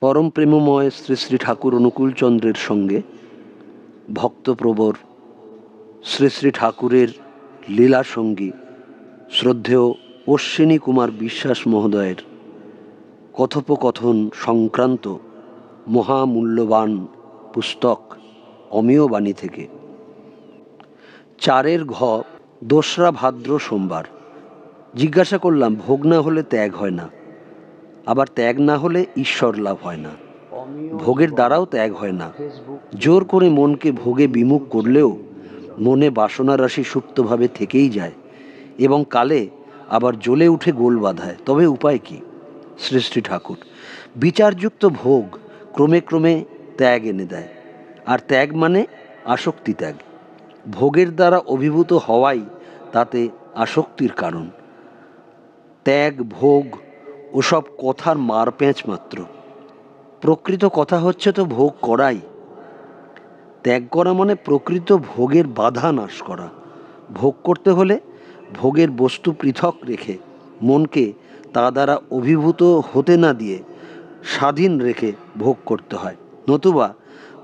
পরম প্রেমময় শ্রী শ্রী ঠাকুর অনুকূলচন্দ্রের সঙ্গে ভক্তপ্রবর শ্রী শ্রী ঠাকুরের লীলা সঙ্গী শ্রদ্ধেয় অশ্বিনী কুমার বিশ্বাস মহোদয়ের কথোপকথন সংক্রান্ত মহামূল্যবান পুস্তক অমেয় বাণী থেকে। চারের ঘ, দোসরা ভাদ্র সোমবার। জিজ্ঞাসা করলাম, ভোগ না হলে ত্যাগ হয় না। আবার ত্যাগ না হলে ঈশ্বর লাভ হয় না। ভোগের দ্বারাও ত্যাগ হয় না। জোর করে মনকে ভোগে বিমুখ করলেও মনে বাসনা রাশি সুপ্তভাবে থেকেই যায় এবং কালে আবার জ্বলে উঠে গোল বাঁধায়। তবে উপায় কি? শ্রী ঠাকুর, বিচারযুক্ত ভোগ ক্রমে ক্রমে ত্যাগ এনে দেয়। আর ত্যাগ মানে আসক্তি ত্যাগ। ভোগের দ্বারা অভিভূত হওয়াই তাতে আসক্তির কারণ। ত্যাগ, ভোগ ওসব কথার মারপ্যাঁচ মাত্র। প্রকৃত কথা হচ্ছে তো ভোগ করাই। ত্যাগ করা মানে প্রকৃত ভোগের বাধা নাশ করা। ভোগ করতে হলে ভোগের বস্তু পৃথক রেখে, মনকে তা দ্বারা অভিভূত হতে না দিয়ে স্বাধীন রেখে ভোগ করতে হয়। নতুবা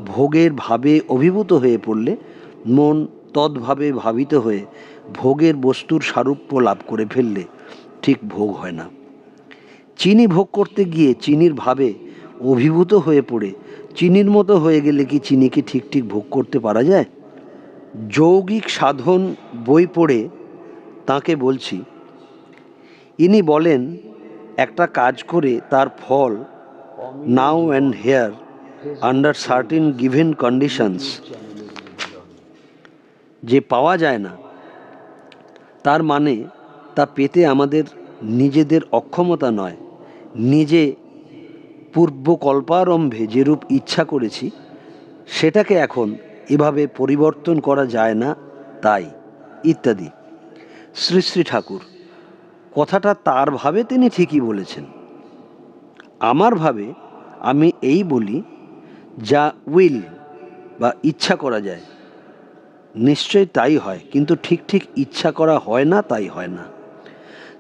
ভোগের ভাবে অভিভূত হয়ে পড়লে মন তদ্ভাবে ভাবিত হয়ে ভোগের বস্তুর সারূপ্য লাভ করে ফেললে ঠিক ভোগ হয় না। চিনি ভোগ করতে গিয়ে চিনির ভাবে অভিভূত হয়ে পড়ে। চিনির মতো হয়ে গেলে কি চিনিকে ঠিক ঠিক ভোগ করতে পারা যায়? যৌগিক সাধন বই পড়ে তাকে বলছি, ইনি বলেন, একটা কাজ করে তার ফল নাও and here under certain given conditions. যে পাওয়া যায় না, তার মানে তা পেতে আমাদের নিজেদের অক্ষমতা নয়। নিজে পূর্ব কল্পারম্ভে যেরূপ ইচ্ছা করেছি, সেটাকে এখন এভাবে পরিবর্তন করা যায় না, তাই, ইত্যাদি। শ্রী শ্রী ঠাকুর, কথাটা তার ভাবে তিনি ঠিকই বলেছেন। আমার ভাবে আমি এই বলি, যা উইল বা ইচ্ছা করা যায়। নিশ্চয় তাই হয়, কিন্তু ঠিক ঠিক ইচ্ছা করা হয় না, তাই হয় না।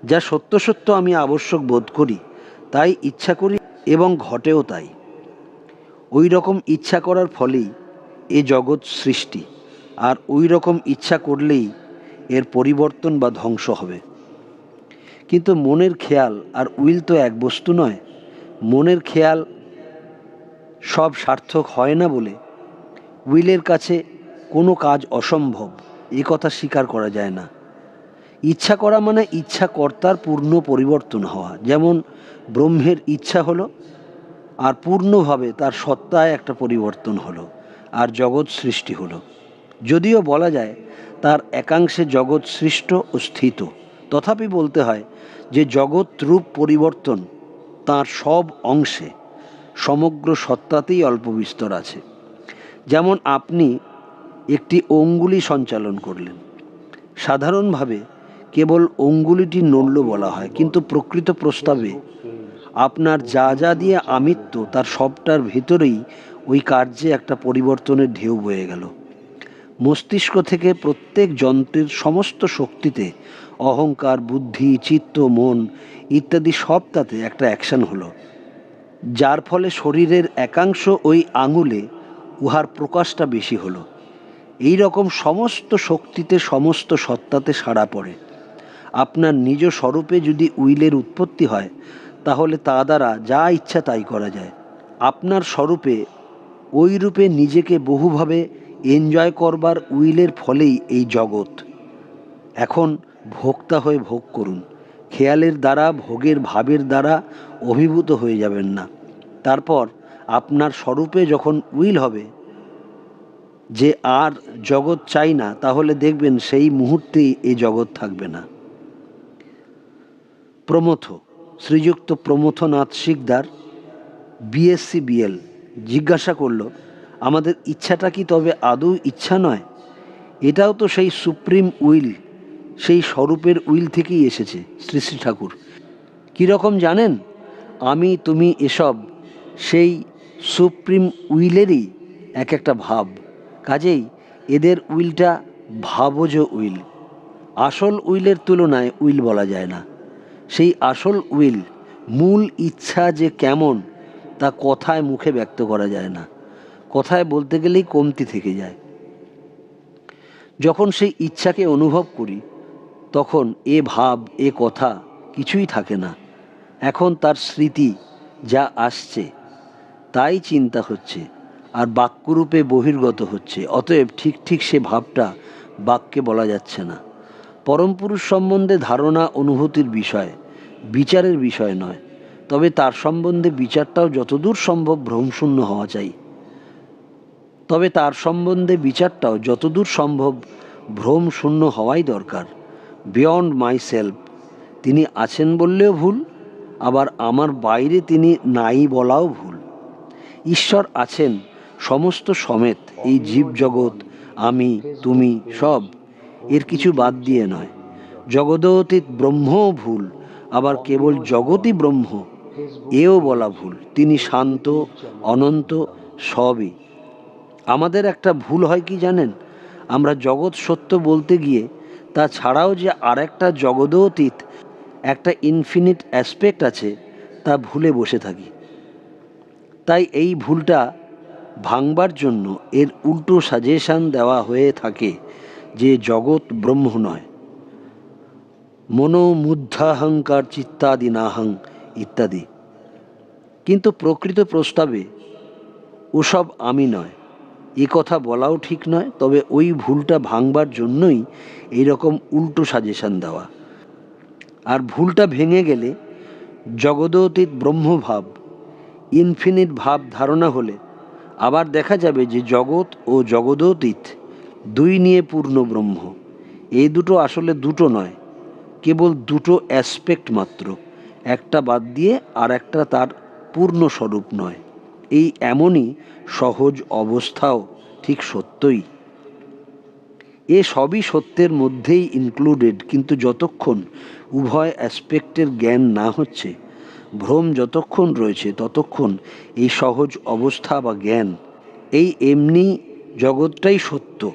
যা সত্য সত্য আমি আবশ্যক বোধ করি তাই ইচ্ছা করি এবং ঘটেও তাই। ওই রকম ইচ্ছা করার ফলেই এ জগৎ সৃষ্টি, আর ওই রকম ইচ্ছা করলেই এর পরিবর্তন বা ধ্বংস হবে। কিন্তু মনের খেয়াল আর উইল তো এক বস্তু নয়। মনের খেয়াল সব সার্থক হয় না বলে উইলের কাছে কোনো কাজ অসম্ভব, এ কথা স্বীকার করা যায় না। ইচ্ছা করা মানে ইচ্ছা কর্তার পূর্ণ পরিবর্তন হওয়া। যেমন ব্রহ্মের ইচ্ছা হলো আর পূর্ণভাবে তার সত্তায় একটা পরিবর্তন হলো আর জগৎ সৃষ্টি হলো। যদিও বলা যায় তার একাংশে জগৎ সৃষ্ট ও স্থিত। তথাপি বলতে হয় যে জগৎ রূপ পরিবর্তন তার সব অংশে, সমগ্র সত্তাতেই অল্প বিস্তর আছে। যেমন আপনি একটি অঙ্গুলি সঞ্চালন করলেন। সাধারণভাবে কেবল অঙ্গুলিটি নড়ল বলা হয়, কিন্তু প্রকৃত প্রস্তাবে আপনার যা যা দিয়ে আমিত্ব, তার সবটার ভেতরেই ওই কার্যে একটা পরিবর্তনের ঢেউ বয়ে গেল। মস্তিষ্ক থেকে প্রত্যেক যন্ত্রের সমস্ত শক্তিতে অহংকার, বুদ্ধি, চিত্ত, মন ইত্যাদি সব তাতে একটা অ্যাকশন হলো। যার ফলে শরীরের একাংশ ওই আঙুলে উহার প্রকাশটা বেশি হলো। এই রকম সমস্ত শক্তিতে, সমস্ত সত্তাতে সাড়া পড়ে। আপনার নিজ স্বরূপে যদি উইলের উৎপত্তি হয়, তাহলে তা দ্বারা যা ইচ্ছা তাই করা যায়। আপনার স্বরূপে ওই রূপে নিজেকে বহুভাবে এনজয় করবার উইলের ফলেই এই জগৎ। এখন ভোক্তা হয়ে ভোগ করুন। খেয়ালের দ্বারা, ভোগের ভাবের দ্বারা অভিভূত হয়ে যাবেন না। তারপর আপনার স্বরূপে যখন উইল হবে, যে আর জগৎ চাই না, তাহলে দেখবেন সেই মুহূর্তেই এই জগৎ থাকবে না। প্রমথ, শ্রীযুক্ত প্রমথনাথ শিকদার, বিএসসি বিএল, জিজ্ঞাসা করল, আমাদের ইচ্ছাটা কি তবে আদৌ ইচ্ছা নয়? এটাও তো সেই সুপ্রিম উইল, সেই স্বরূপের উইল থেকেই এসেছে, শ্রী শ্রী ঠাকুর। কীরকম জানেন? আমি, তুমি এসব, সেই সুপ্রিম উইলেরই এক একটা ভাব। কাজেই এদের উইলটা ভাবজ উইল। আসল উইলের তুলনায় উইল বলা যায় না। সেই আসল উইল, মূল ইচ্ছা যে কেমন, তা কথায় মুখে ব্যক্ত করা যায় না। কথায় বলতে গেলেই কমতি থেকে যায়। যখন সেই ইচ্ছাকে অনুভব করি, তখন এ ভাব, এ কথা কিছুই থাকে না। এখন তার স্মৃতি যা আসছে, তাই চিন্তা হচ্ছে আর বাক্যরূপে বহির্গত হচ্ছে, অতএব ঠিক ঠিক সে ভাবটা বাক্যে বলা যাচ্ছে না। পরম পুরুষ সম্বন্ধে ধারণা অনুভূতির বিষয়, বিচারের বিষয় নয়। তবে তার সম্বন্ধে বিচারটাও যতদূর সম্ভব ভ্রমশূন্য হওয়া চাই। তবে তার সম্বন্ধে বিচারটাও যতদূর সম্ভব ভ্রম শূন্য হওয়াই দরকার। বিয়ন্ড মাই সেলফ তিনি আছেন বললেও ভুল, আবার আমার বাইরে তিনি নাই বলাও ভুল। ঈশ্বর আছেন সমস্ত সমেত, এই জীবজগৎ, আমি, তুমি, সব। এর কিছু বাদ দিয়ে নয়। জগদতীত ব্রহ্মও ভুল, আবার কেবল জগতই ব্রহ্ম, এও বলা ভুল। তিনি শান্ত, অনন্ত, সবই। আমাদের একটা ভুল হয় কি জানেন? আমরা জগৎ সত্য বলতে গিয়ে, তা ছাড়াও যে আর একটা জগদতীত, একটা ইনফিনিট অ্যাসপেক্ট আছে, তা ভুলে বসে থাকি। তাই এই ভুলটা ভাঙবার জন্য এর উল্টো সাজেশান দেওয়া হয়ে থাকে। যে জগৎ ব্রহ্ম নয়। মনোমুদ্ধাহংকার চিত্তাদি নাহং ইত্যাদি। কিন্তু প্রকৃত প্রস্তাবে ওসব আমি নয়। এ কথা বলাও ঠিক নয়, তবে ওই ভুলটা ভাঙবার জন্যই এইরকম উল্টো সাজেশন দেওয়া। আর ভুলটা ভেঙে গেলে জগদতীত ব্রহ্মভাব ইনফিনিট ভাব ধারণা হলে আবার দেখা যাবে যে জগৎ ও জগদতীত দুই নিয়ে পূর্ণ ব্রহ্ম। এই দুটো আসলে দুটো নয়, কেবল দুটো অ্যাসপেক্ট মাত্র, একটা বাদ দিয়ে আর একটা তার পূর্ণ স্বরূপ নয়। এই এমনই সহজ অবস্থাও ঠিক সত্যই। এ সবই সত্যের মধ্যেই ইনক্লুডেড কিন্তু যতক্ষণ উভয় অ্যাসপেক্টের জ্ঞান না হচ্ছে, ভ্রম যতক্ষণ রয়েছে ততক্ষণ এই সহজ অবস্থা বা জ্ঞান, এই এমনি জগৎটাই সত্য।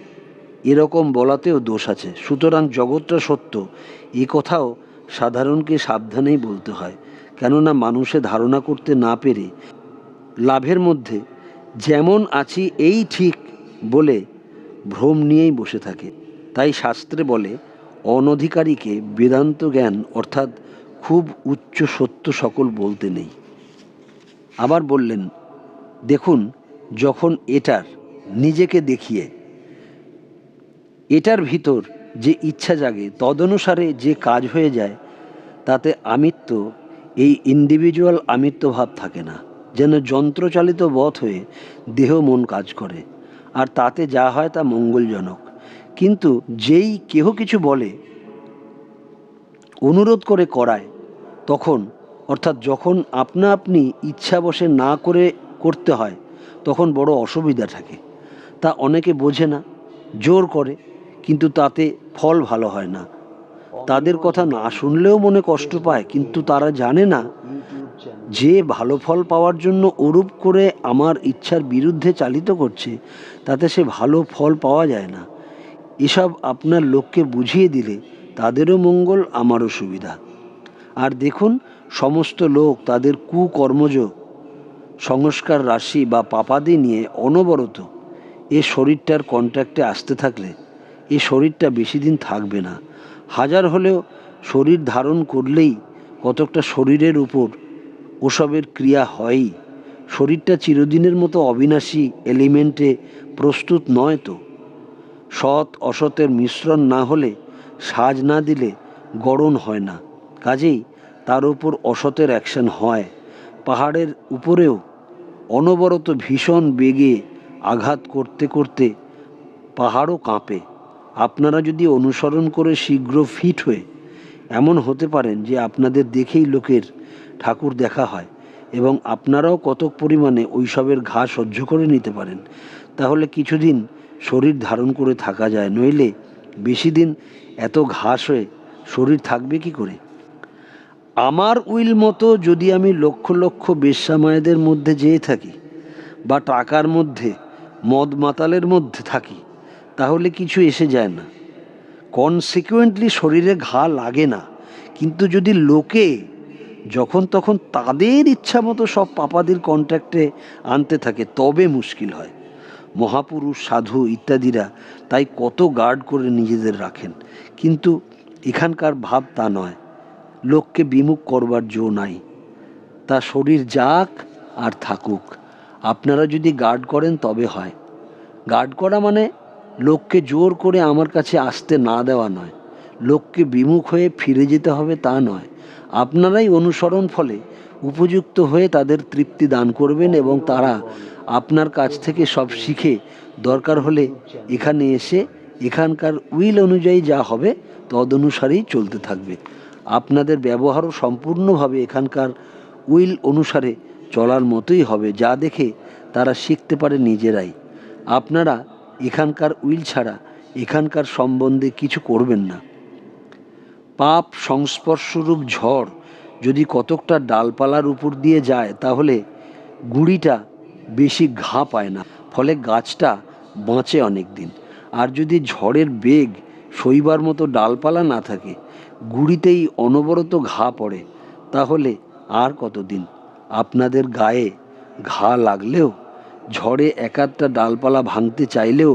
এরকম বলাতেও দোষ আছে। সুতরাং জগৎটা সত্য। এ কথাও সাধারণকে সাবধানেই বলতে হয়। কেননা মানুষে ধারণা করতে না পেরে লাভের মধ্যে যেমন আছি এই ঠিক বলে ভ্রম নিয়েই বসে থাকে। তাই শাস্ত্রে বলে, অনধিকারীকে বেদান্ত জ্ঞান অর্থাৎ খুব উচ্চ সত্য সকল বলতে নেই। আবার বললেন, দেখুন, যখন এটার নিজেকে দেখিয়ে এটার ভিতর যে ইচ্ছা জাগে, তদনুসারে যে কাজ হয়ে যায়, তাতে আমিত্ব, এই ইন্ডিভিজুয়াল আমিত্ব ভাব থাকে না। যেন যন্ত্রচালিত বধ হয়ে দেহ মন কাজ করে, আর তাতে যা হয় তা মঙ্গলজনক। কিন্তু যেই কেহ কিছু বলে, অনুরোধ করে করায়, তখন, অর্থাৎ যখন আপনা আপনি ইচ্ছা বসে না করে করতে হয়, তখন বড় অসুবিধা থাকে। তা অনেকে বোঝে না, জোর করে কিন্তু তাতে ফল ভালো হয় না। তাদের কথা না শুনলেও মনে কষ্ট পায়, কিন্তু তারা জানে না যে ভালো ফল পাওয়ার জন্য ওরূপ করে আমার ইচ্ছার বিরুদ্ধে চালিত করছে, তাতে সে ভালো ফল পাওয়া যায় না। এসব আপনার লোককে বুঝিয়ে দিলে তাদেরও মঙ্গল, আমারও সুবিধা। আর দেখুন, সমস্ত লোক তাদের কুকর্মজ সংস্কার রাশি বা পাপাদি নিয়ে অনবরত এ শরীরটার কন্ট্যাক্টে আসতে থাকলে এ শরীরটা বেশি দিন থাকবে না। হাজার হলেও শরীর ধারণ করলেই কতকটা শরীরের উপর ওসবের ক্রিয়া হয়ই। শরীরটা চিরদিনের মতো অবিনাশী এলিমেন্টে প্রস্তুত নয় তো। সৎ অসতের মিশ্রণ না হলে সাজ না দিলে গড়ন হয় না। কাজেই তার উপর অসতের অ্যাকশন হয়। পাহাড়ের উপরেও অনবরত ভীষণ বেগে আঘাত করতে করতে পাহাড়ও কাঁপে। আপনারা যদি অনুসরণ করে শীঘ্র ফিট হয়ে, এমন হতে পারেন যে আপনাদের দেখেই লোকের ঠাকুর দেখা হয় এবং আপনারাও কতক পরিমাণে ওইসবের ঘা সহ্য করে নিতে পারেন, তাহলে কিছুদিন শরীর ধারণ করে থাকা যায়, নইলে বেশি দিন এত ঘাস হয়ে শরীর থাকবে কি করে? আমার উইল মতো যদি আমি লক্ষ লক্ষ বেশ্যামায়েদের মধ্যে যেয়ে থাকি বা টাকার মধ্যে, মদ মাতালের মধ্যে থাকি তাহলে কিছু এসে যায় না। কনসিকুয়েন্টলি শরীরে ঘা লাগে না। কিন্তু যদি লোকে যখন তখন তাদের ইচ্ছা মতো সব পাপাদের কন্ট্রাক্টে আনতে থাকে, তবে মুশকিল হয়। মহাপুরুষ, সাধু ইত্যাদিরা তাই কত গার্ড করে নিজেদের রাখেন। কিন্তু এখানকার ভাব তা নয়। লোককে বিমুখ করবার জো নাই। তা শরীর যাক আর থাকুক। আপনারা যদি গার্ড করেন তবে হয়। গার্ড করা মানে লোককে জোর করে আমার কাছে আসতে না দেওয়া নয়। লোককে বিমুখ হয়ে ফিরে যেতে হবে তা নয়। আপনারাই অনুসরণ ফলে উপযুক্ত হয়ে তাদের তৃপ্তি দান করবেন এবং তারা আপনার কাছ থেকে সব শিখে দরকার হলে এখানে এসে এখানকার উইল অনুযায়ী যা হবে তদনুসারেই চলতে থাকবে। আপনাদের ব্যবহারও সম্পূর্ণভাবে এখানকার উইল অনুসারে চলার মতোই হবে, যা দেখে তারা শিখতে পারে নিজেরাই। আপনারা এখানকার উইল ছাড়া এখানকার সম্বন্ধে কিছু করবেন না। পাপ সংস্পর্শরূপ ঝড় যদি কতকটা ডালপালার উপর দিয়ে যায়, তাহলে গুড়িটা বেশি ঘা পায় না, ফলে গাছটা বাঁচে অনেক দিন আর যদি ঝড়ের বেগ সইবার মতো ডালপালা না থাকে, গুড়িতেই অনবরত ঘা পড়ে, তাহলে আর কতদিন? আপনাদের গায়ে ঘা লাগলেও ঝড়ে একাধটা ডালপালা ভাঙতে চাইলেও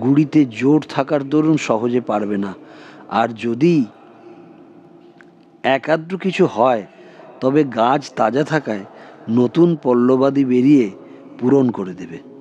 গুড়িতে জোর থাকার দরুন সহজে পারবে না। আর যদি একাদ্র কিছু হয়, তবে গাছ তাজা থাকায় নতুন পল্লবাদী বেরিয়ে পূরণ করে দেবে।